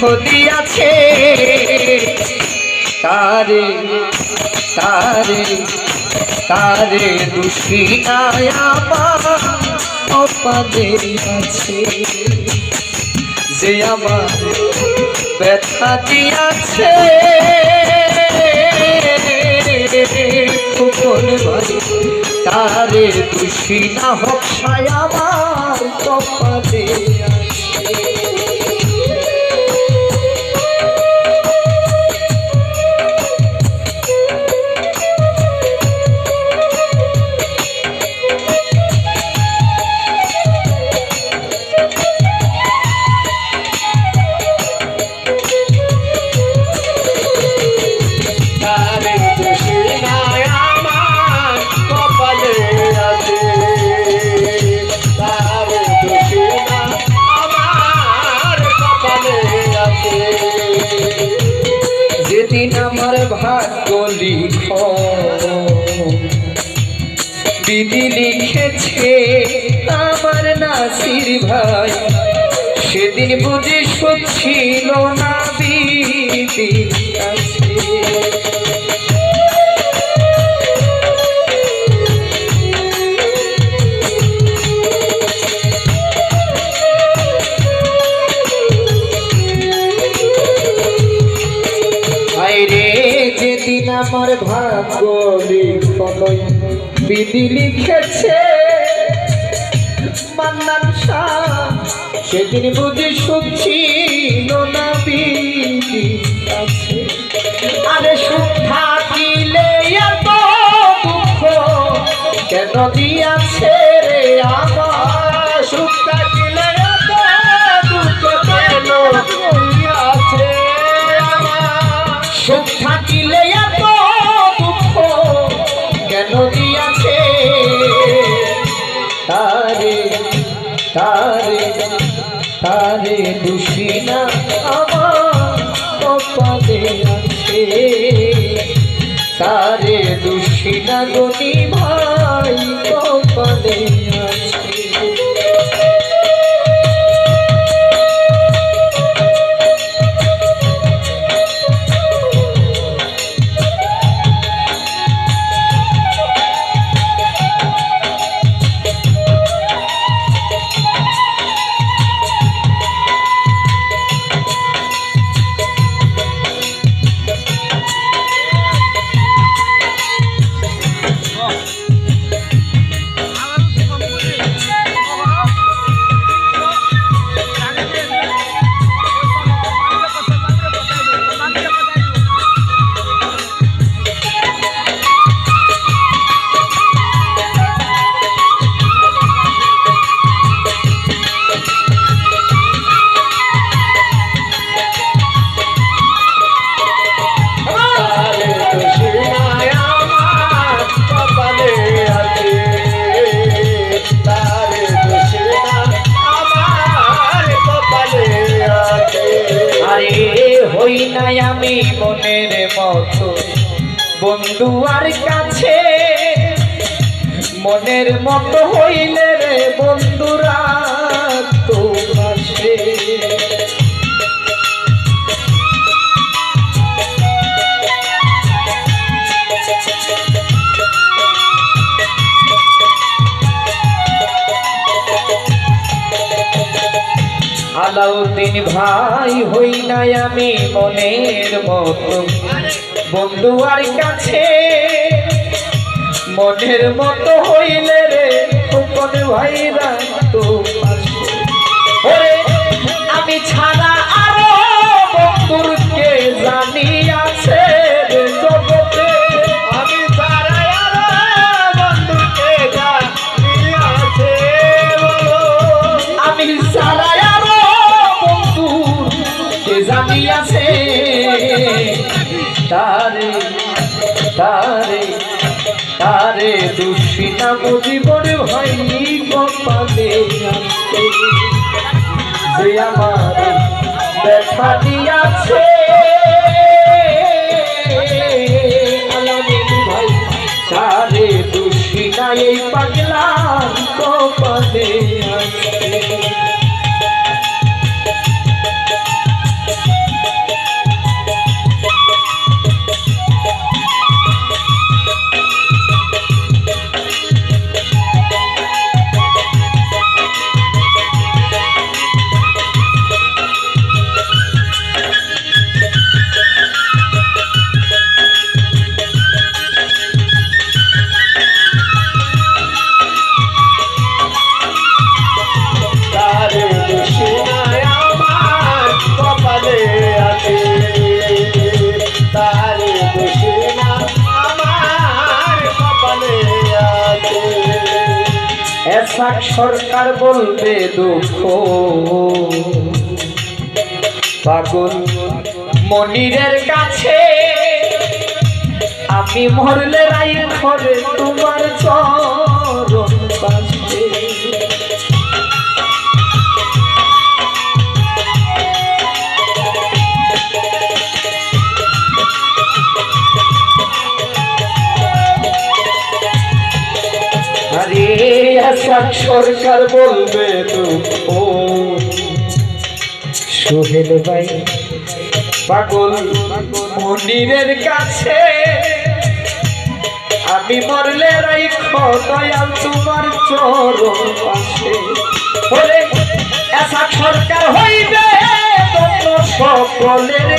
দিয়াছে তারে তারে তারে দুশ্চিনায় আমার অপাদে আছে। যে আমার ব্যথা দিয়াছে তারে সায় আমার কপালে বিধি লিখেছে আমার নাসির ভাই। সেদিন বুঝি সুখ ছিল না যেদিন আমার ভাগ্য বিধি লিখেছে মান্নান শাহ। সেদিন বুঝি না বিধি আছে। আরে সুখ থাকিলে এত দুঃখ কেন দিয়াছে রে আমার? সুখ থাকিলে এত দুঃখ কেন দিয়াছে আমার? সুখ থাকিলে এত তারে দুষিনা আমার কপালে আছে তারে দুষিনা গনি ভাই হই নাই আমি মনের মতো? বন্ধু আর কাছে মনের মতো হইলে রে বন্ধুরা। আলাউদ্দিন ভাই হই নাই আমি মনের মতো বন্ধু আর কাছে মনের মতো হইলে রে কোন ভাইরা তো আমি ছাড়া তারে তারে তারে দুশ্চিনা বুঝিবর ভাই যে আমার দেখা দিয়াছে এসাক সরকার বলবে দুঃখ। পাগল মনিরের কাছে আমি মরলে রাই ঘরে তোমার চরণ সরকার বলবে দুঃখ সোহেল ভাই, পাগল কাছে, আমি মরলে রাইখ দয়াল তোমার চরণ পাশে। এসা সরকার হইবে সকলের